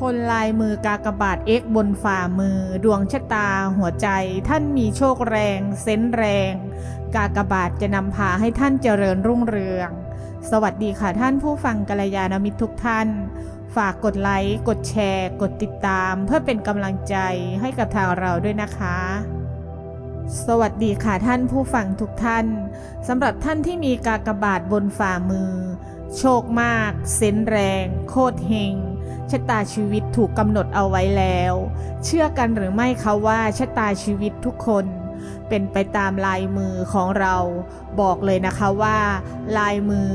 คนลายมือกากบาทเอ็กบนฝ่ามือ ดวงชะตาหัวใจ ท่านมีโชคแรง เซนแรง กากบาทจะนำพาให้ท่านเจริญรุ่งเรือง สวัสดีค่ะท่านผู้ฟังกัลยาณมิตรทุกท่าน ฝากกดไลค์ กดแชร์ กดติดตาม เพื่อเป็นกำลังใจให้กับทางเราด้วยนะคะสวัสดีค่ะท่านผู้ฟังทุกท่านสำหรับท่านที่มีกากบาทบนฝ่ามือ โชคมาก เซนแรง โคตรเฮง ชะตาชีวิตถูกกำหนดเอาไว้แล้ว เชื่อกันหรือไม่คะว่าชะตาชีวิตทุกคน เป็นไปตามลายมือของเรา บอกเลยนะคะว่า ลายมือ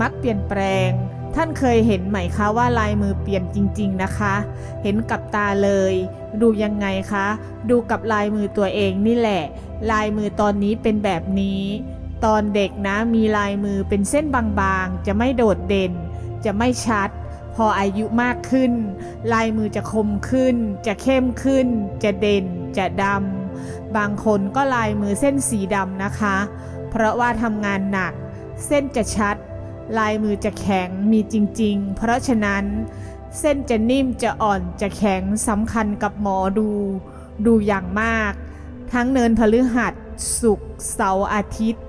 มักเปลี่ยนแปลง ท่านเคยเห็นไหมคะว่าลายมือเปลี่ยนจริง ๆนะคะ เห็นกับตาเลย ดูยังไงคะ ดูกับลายมือตัวเองนี่แหละ ลายมือตอนนี้เป็นแบบนี้ ตอนเด็กนะมีลายมือเป็นเส้นบางๆ จะไม่โดดเด่น จะไม่ชัด พออายุมากขึ้น ลายมือจะคมขึ้น จะเข้มขึ้น จะเด่น จะดำ บางคนก็ลายมือเส้นสีดำนะคะ เพราะว่าทำงานหนัก เส้นจะชัด ลายมือจะแข็งมีจริง ๆ เพราะฉะนั้น เส้นจะนิ่มจะอ่อนจะแข็งสำคัญกับหมอดู ดูอย่างมาก ทั้งเนินพฤหัสศุกร์เสาร์อาทิตย์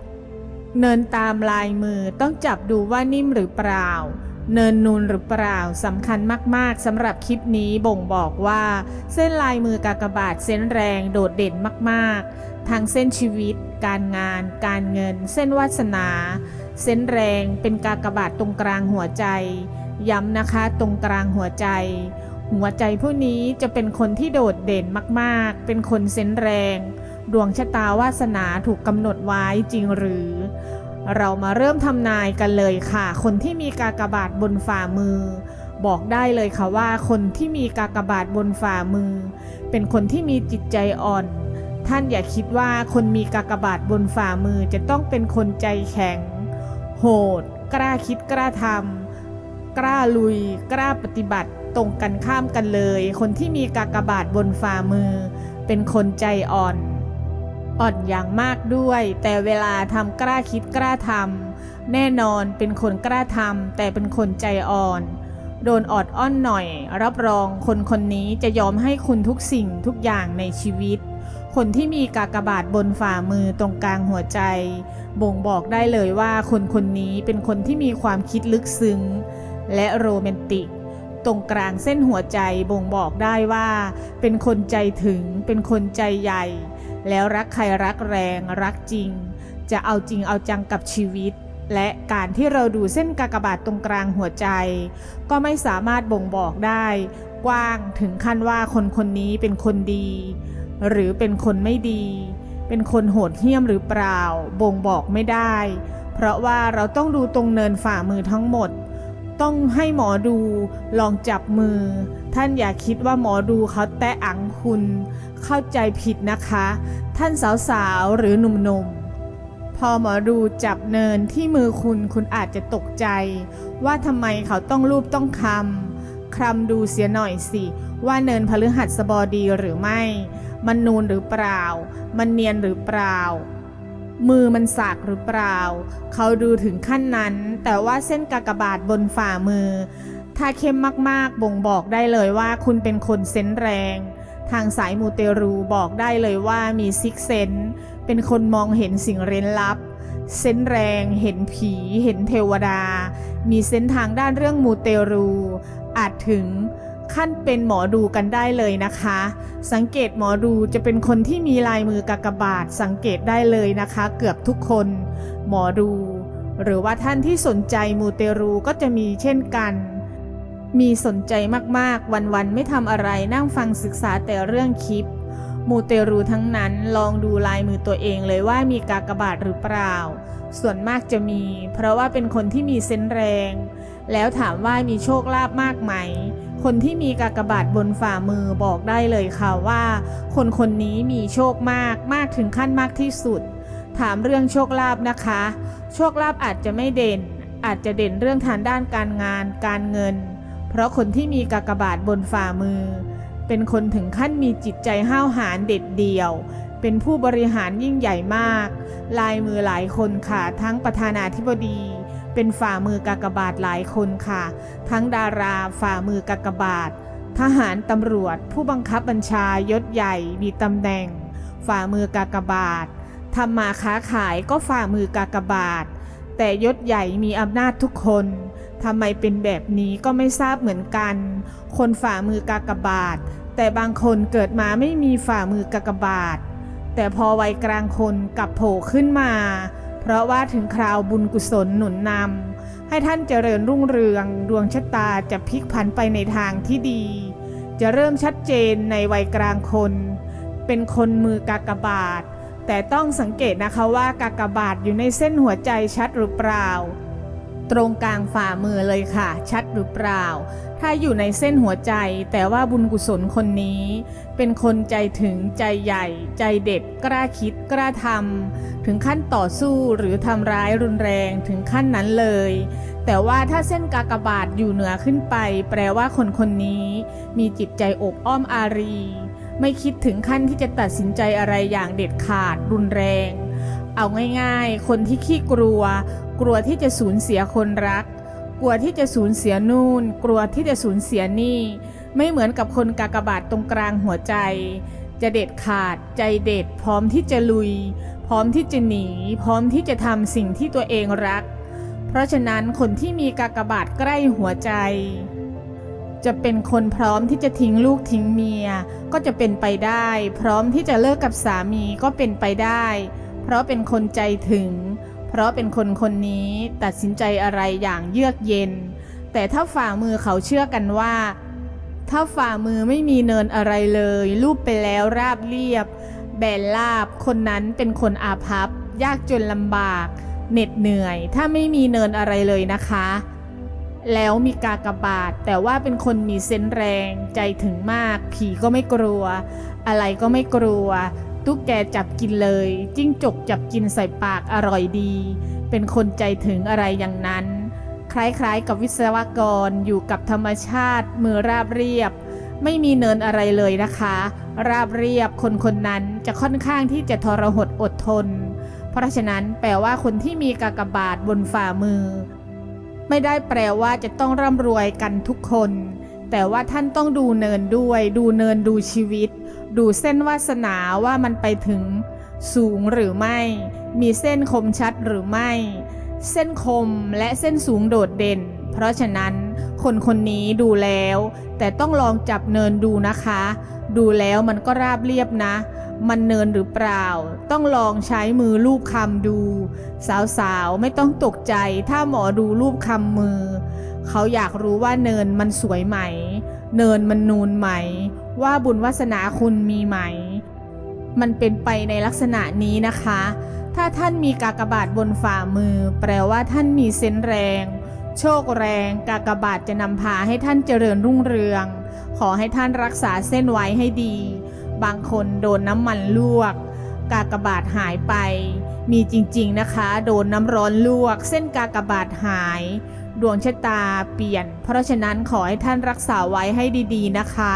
เนินตามลายมือต้องจับดูว่านิ่มหรือเปล่า เนินนูนหรือเปล่าสำคัญมากๆสำหรับคลิปนี้บ่งบอกว่า เส้นลายมือกากบาทเส้นแรงโดดเด่นมากๆ ทางเส้นชีวิต การงาน การเงิน เส้นวาสนา เส้นแรงเป็นกากบาทตรงกลางหัวใจ ย้ำนะคะตรงกลางหัวใจ หัวใจผู้นี้จะเป็นคนที่โดดเด่นมากๆ เป็นคนเส้นแรง ดวงชะตาวาสนาถูกกำหนดไว้จริงหรือ เรามาเริ่มทำนายกันเลยค่ะ คนที่มีกากบาทบนฝ่ามือ บอกได้เลยค่ะว่า คนที่มีกากบาทบนฝ่ามือ เป็นคนที่มีจิตใจอ่อน ท่านอย่าคิดว่าคนมีกากบาทบนฝ่ามือจะต้องเป็นคนใจแข็ง โหด กล้าคิดกล้าทำกล้าลุย กล้าปฏิบัติตรงกันข้ามกันเลย คนที่มีกากบาทบนฝ่ามือ เป็นคนใจอ่อน อ่อนอย่างมากด้วย แต่เวลาทำกล้าคิดกล้าทำแน่นอนเป็นคนกล้าทำแต่เป็นคนใจอ่อน โดนออดอ้อนหน่อย รับรองคนคนนี้จะยอมให้คุณทุกสิ่งทุกอย่างในชีวิต คนที่มีกากบาทบนฝ่ามือตรงกลางหัวใจ บ่งบอกได้เลยว่าคนคนนี้เป็นคนที่มีความคิดลึกซึ้ง และโรแมนติกตรงกลางเส้นหัวใจบ่งบอกได้ว่า เป็นคนใจถึงเป็นคนใจใหญ่ แล้วรักใครรักแรงรักจริง จะเอาจริงเอาจังกับชีวิต และการที่เราดูเส้นกากบาทตรงกลางหัวใจ ก็ไม่สามารถบ่งบอกได้ กว้างถึงขั้นว่าคนคนนี้เป็นคนดี หรือเป็นคนไม่ดี เป็นคนโหดเหี้ยมหรือเปล่า บ่งบอกไม่ได้ เพราะว่าเราต้องดูตรงเนินฝ่ามือทั้งหมด ต้องให้หมอดูลองจับมือ ท่านอย่าคิดว่าหมอดูเขาแตะอังคุณ เข้าใจผิดนะคะ ท่านสาวๆหรือหนุ่มๆ พอหมอดูจับเนินที่มือคุณคุณอาจจะตกใจ ว่าทำไมเขาต้องรูปต้องคำคลำดูเสียหน่อยสิ ว่าเนินพฤหัสบดีหรือไม่ มันนูนหรือเปล่า มันเนียนหรือเปล่า มือมันสากหรือเปล่า เขาดูถึงขั้นนั้น แต่ว่าเส้นกากบาทบนฝ่ามือ ถ้าเข้มมากๆ บ่งบอกได้เลยว่าคุณเป็นคนเซนแรง ทางสายมูเตรูบอกได้เลยว่ามีซิกเซนเป็นคนมองเห็นสิ่งเร้นลับ เซนแรง เห็นผี เห็นเทวดา มีเส้นทางด้านเรื่องมูเตรู อาจถึง ขั้นเป็นหมอดูกันได้เลยนะคะ สังเกตหมอดูจะเป็นคนที่มีลายมือกากบาทสังเกตได้เลยนะคะ เกือบทุกคน หมอดู หรือว่าท่านที่สนใจมูเตรูก็จะมีเช่นกัน มีสนใจมากๆ วันๆไม่ทำอะไรนั่งฟังศึกษาแต่เรื่องคลิป มูเตรูทั้งนั้นลองดูลายมือตัวเองเลยว่ามีกากบาทหรือเปล่า ส่วนมากจะมี เพราะว่าเป็นคนที่มีเซนส์แรง แล้วถามว่ามีโชคลาภมากไหม คนที่มีกากบาทบนฝ่ามือบอกได้เลยค่ะว่า คนคนนี้มีโชคมากมากถึงขั้นมากที่สุด ถามเรื่องโชคลาภนะคะ โชคลาภอาจจะไม่เด่น อาจจะเด่นเรื่องทางด้านการงาน การเงิน เพราะคนที่มีกากบาทบนฝ่ามือ เป็นคนถึงขั้นมีจิตใจห้าวหาญเด็ดเดี่ยว เป็นผู้บริหารยิ่งใหญ่มาก ลายมือหลายคนค่ะทั้งประธานาธิบดี เป็นฝ่ามือกากบาทหลายคนค่ะ ทั้งดาราฝ่ามือกากบาท ทหารตำรวจ ผู้บังคับบัญชายศใหญ่มีตำแหน่ง ฝ่ามือกากบาททำมาค้าขายก็ฝ่ามือกากบาท แต่ยศใหญ่มีอำนาจทุกคนทำไมเป็นแบบนี้ก็ไม่ทราบเหมือนกัน คนฝ่ามือกากบาท แต่บางคนเกิดมาไม่มีฝ่ามือกากบาท แต่พอวัยกลางคนกลับโผล่ขึ้นมา เพราะว่าถึงคราวบุญกุศลหนุนนำให้ท่านเจริญรุ่งเรือง ดวงชะตาจะพลิกผันไปในทางที่ดี จะเริ่มชัดเจนในวัยกลางคน เป็นคนมือกากบาท แต่ต้องสังเกตนะคะว่ากากบาทอยู่ในเส้นหัวใจชัดหรือเปล่า ตรงกลางฝ่ามือเลยค่ะ ชัดหรือเปล่า ถ้าอยู่ในเส้นหัวใจ แต่ว่าบุญกุศลคนนี้ เป็นคนใจถึงใจใหญ่ ใจเด็ดกล้าคิดกล้าทำถึงขั้นต่อสู้หรือทำร้ายรุนแรงถึงขั้นนั้นเลย แต่ว่าถ้าเส้นกากบาทอยู่เหนือขึ้นไป แปลว่าคนคนนี้ มีจิตใจอบอ้อมอารี ไม่คิดถึงขั้นที่จะตัดสินใจอะไรอย่างเด็ดขาดรุนแรง เอาง่ายๆ คนที่ขี้กลัว กลัวที่จะสูญเสียคนรัก กลัวที่จะสูญเสียนู่น กลัวที่จะสูญเสียนี่ ไม่เหมือนกับคนกากบาทตรงกลางหัวใจ จะเด็ดขาดใจเด็ด พร้อมที่จะลุย พร้อมที่จะหนี พร้อมที่จะทำสิ่งที่ตัวเองรัก เพราะฉะนั้นคนที่มีกากบาทใกล้หัวใจ จะเป็นคนพร้อมที่จะทิ้งลูกทิ้งเมีย ก็จะเป็นไปได้ พร้อมที่จะเลิกกับสามีก็เป็นไปได้ เพราะเป็นคนใจถึง เพราะเป็นคนคนนี้ตัดสินใจอะไรอย่างเยือกเย็น แต่ถ้าฝ่ามือเขาเชื่อกันว่า ถ้าฝ่ามือไม่มีเนินอะไรเลย รูปไปแล้วราบเรียบ แบนลาบ คนนั้นเป็นคนอาภัพ ยากจนลำบาก เหน็ดเหนื่อย ถ้าไม่มีเนินอะไรเลยนะคะ แล้วมีกากบาท แต่ว่าเป็นคนมีเซนแรง ใจถึงมาก ผีก็ไม่กลัว อะไรก็ไม่กลัว ตุ๊กแกจับกินเลย จิ้งจกจับกินใส่ปากอร่อยดี เป็นคนใจถึงอะไรอย่างนั้น คล้ายๆ กับวิศวกรอยู่กับธรรมชาติมือราบเรียบ ไม่มีเนินอะไรเลยนะคะ ราบเรียบคนคนนั้นจะค่อนข้างที่จะทรหดอดทน เพราะฉะนั้นแปลว่าคนที่มีกากบาทบนฝ่ามือ ไม่ได้แปลว่าจะต้องร่ำรวยกันทุกคน แต่ว่าท่านต้องดูเนินด้วย ดูเนินดูชีวิต ดูเส้นวาสนาว่ามันไปถึงสูงหรือไม่ มีเส้นคมชัดหรือไม่ เส้นคมและเส้นสูงโดดเด่น เพราะฉะนั้นคนคนนี้ดูแล้ว แต่ต้องลองจับเนินดูนะคะ ดูแล้วมันก็ราบเรียบนะ มันเนินหรือเปล่า ต้องลองใช้มือลูบคำดู สาวๆ ไม่ต้องตกใจถ้าหมอดูรูปคำมือ เขาอยากรู้ว่าเนินมันสวยไหม เนินมันนูนไหม ว่าบุญวาสนาคุณมีไหม มันเป็นไปในลักษณะนี้นะคะ ถ้าท่านมีกากบาทบนฝ่ามือ แปลว่าท่านมีเซนแรง โชคแรง กากบาทจะนำพาให้ท่านเจริญรุ่งเรือง ขอให้ท่านรักษาเส้นไว้ให้ดี บางคนโดนน้ำมันลวก กากบาทหายไป มีจริงๆนะคะ โดนน้ำร้อนลวก เส้นกากบาทหายดวงชะตาเปลี่ยน เพราะฉะนั้นขอให้ท่านรักษาไว้ให้ดีๆนะคะ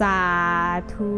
สาธุ